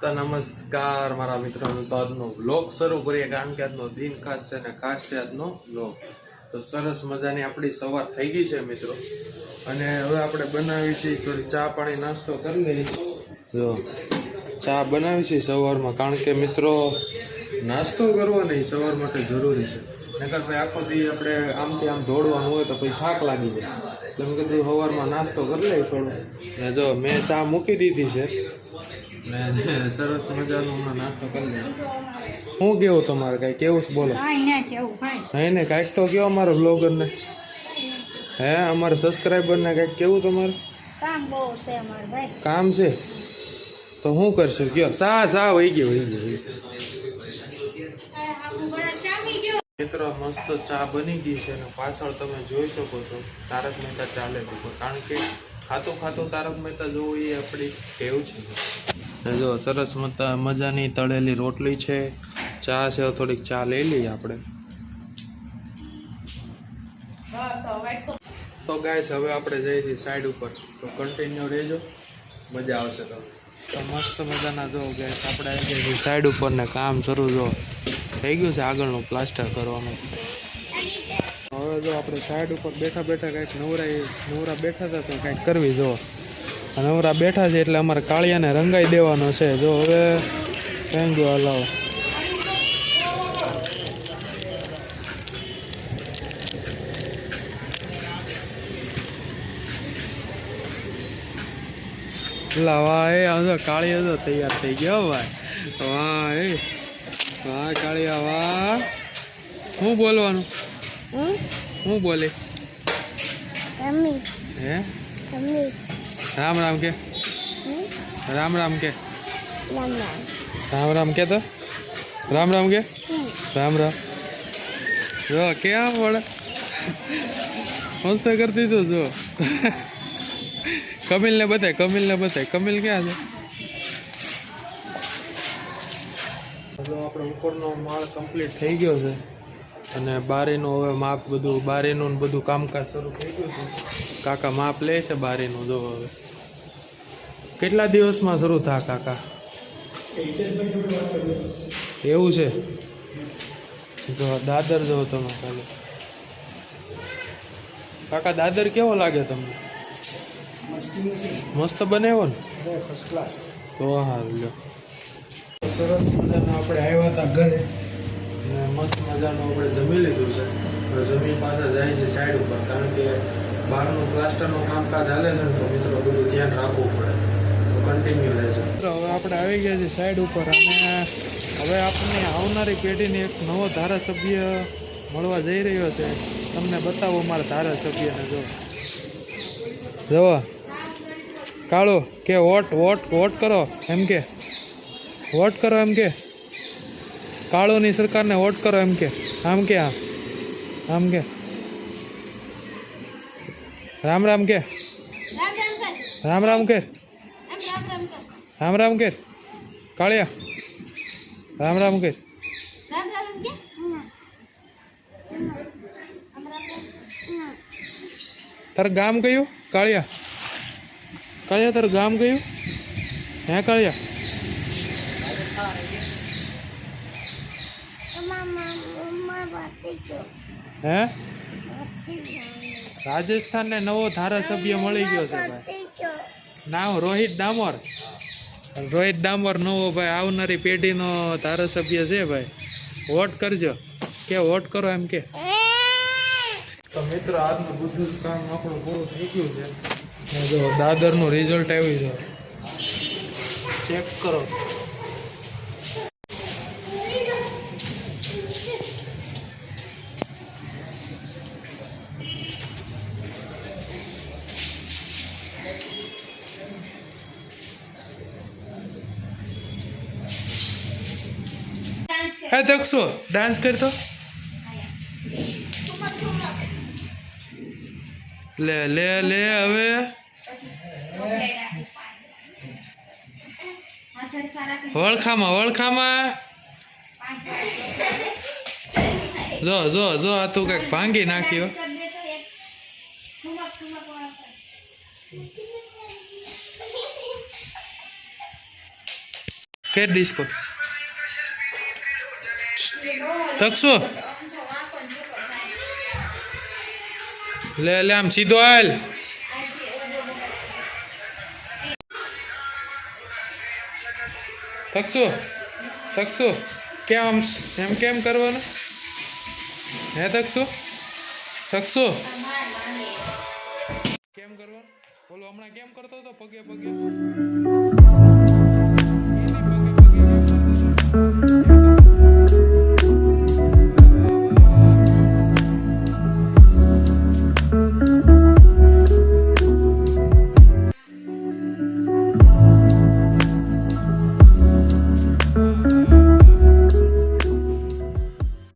તો નમસ્કાર, મારા મિત્રોનો તો આજનો વ્લોગ શરૂ કરીએ કારણ કે આજનો દિન ખાસ છે અને ખાસ છે આજનો વ્લોગ. તો સરસ મજાની આપણી સવાર થઈ ગઈ છે મિત્રો. અને હવે આપણે બનાવી છે થોડી ચા પાણી નાસ્તો કરી લઈએ. જો, ચા બનાવી છે સવારમાં કારણ કે મિત્રો નાસ્તો કરવો નહીં સવાર માટે જરૂરી છે. નકર ભાઈ આખો દી આપણે આમથી આમ દોડવાનું હોય તો પછી થાક લાગી જાય. તેમ કીધું સવારમાં નાસ્તો કરી લઈએ થોડો. ને જો મેં ચા મૂકી દીધી છે. ને સરસ મજાનો હમણાં નાસ્તો કરી લઈએ શું કેવું તમારે કાંઈ? કેવું છે? બોલો. કાંઈ ના હે કાંઈક તો કયો અમારા બ્લોગરને હે અમારા સબસ્ક્રાઈબરને કાંઈક કેવું તમારે? કામ બહુ છે અમારે ભાઈ. કામ છે? તો શું કરશું? કયો? સા સા વહી ગયો વહી ગયો મિત્રો મસ્ત ચા બની ગઈ છે અને પાછળ તમે જોઈ શકો છો તારક મહેતા ચાલે છે પણ કારણ કે ખાતું ખાતું તારક મહેતા જોવું એ આપણી ટેવ છે. જો સરસ મતા, મજાની તળેલી રોટલી છે. ચા છે થોડીક ચા લઈ લઈએ આપણે. તો ગાઈસ, હવે આપણે જઈએ છીએ સાઈડ ઉપર. તો કન્ટિન્યુ રહેજો. મજા આવશે તો. તો મસ્ત મજાના જો ગેસ આપણે આવી ગયા સાઈડ ઉપર ને કામ શરૂ જો. થઈ ગયું છે આગળનું પ્લાસ્ટર કરવાનું. હવે જો આપણે સાઈડ ઉપર બેઠા બેઠા કાંઈક નવરા નવરા બેઠા હતા તો કાંઈક કરવી જો. આ નવરા બેઠા છે એટલે અમારે કાળિયાને રંગાઈ દેવાનો છે. જો હવે ગયો હલાવો લા વાહ એ આ જો કાળિયો તો તૈયાર થઈ ગયો ભાઈ. વાહ એ. વાહ કાળિયા વાહ. શું બોલવાનું? હું? બોલે? હે? રામ રામ કે. રામ રામ કે. રામ રામ. કે તો? રામ રામ કે? રામ રામ. જો ક્યાં પડે મસ્ત કરતી તું જો. કમિલને બતાય કમિલને બતાય. કમિલ ક્યાં છે? હલો આપણો ઉપરનો માળ કમ્પ્લીટ થઈ ગયો છે. અને બારીનું હવે માપ બધું બારીનું ને બધું કામકાજ શરૂ થઈ ગયું છે. કાકા માપ લે છે બારીનું જો હવે. કેટલા દિવસમાં શરૂ થા કાકા? એવું છે? જો દાદર જવો તમે ખાલી કાકા, દાદર કેવો લાગે તમને? મસ્ત બનાવ્યો ને? ફર્સ્ટ ક્લાસ તો સારું લ્યો. સરસ મજાના આપણે આવ્યા હતા ઘરે. અને મસ્ત મજાનું આપણે જમી લીધું છે. જમીન પાછા જાય છે સાઈડ ઉપર. કારણ કે બહારનું પ્લાસ્ટરનું કામકાજ હાલે છે ને, તો મિત્રો બધું ધ્યાન રાખવું પડે. કન્ટિન્યુ રહેજો હવે આપણે આવી ગયા છીએ સાઈડ ઉપર અને હવે આપણને આવનારી પેઢીને એક નવો ધારાસભ્ય મળવા જઈ રહ્યો છે. તમને બતાવો મારા ધારાસભ્યને જો. જુઓ. કાળો કે વોટ વોટ વોટ કરો એમ કે. વોટ કરો એમ કે. કાળોની સરકારને વોટ કરો એમ કે. આમ કે આમ. આમ કે. રામ રામ કે. રામ રામ કર. રામ રામ કે. રામ રામ કર. કાળિયા. રામ રામ કે રામ રામ કે? આમ રામ રામ તારું ગામ કયું? કાળિયા. કાળિયા તારું ગામ કયું? હે કાળિયા? હે? રાજસ્થાનને નવો ધારાસભ્ય મળી ગયો છે ભાઈ. નામ રોહિત ડામોર. રોહિત ડામોર નવો ભાઈ આવનારી પેઢીનો ધારાસભ્ય છે ભાઈ. વોટ કરજો. કે વોટ કરો એમ કે. તો મિત્રો આજનું બધું જ કામ આપણું પૂરું થઈ ગયું છે. જો દાદરનું રિઝલ્ટ આવ્યું છે. ચેક કરો. હે દક્ષો ડાન્સ કરતો? લે લે લે, હવે. વળખામાં વળખામાં. જો જો જો, આ તું કંઈક ભાંગી નાખ્યો ફેર ડિસ્કો તકશો લે લે, આમ સીધો હાલ. તકશો તકશો કેમ આમ એમ કેમ કરવાનું? હે તકશો તકશો કેમ કરવાનું? બોલો, હમણાં કેમ કરતો હતો? પગે પગે.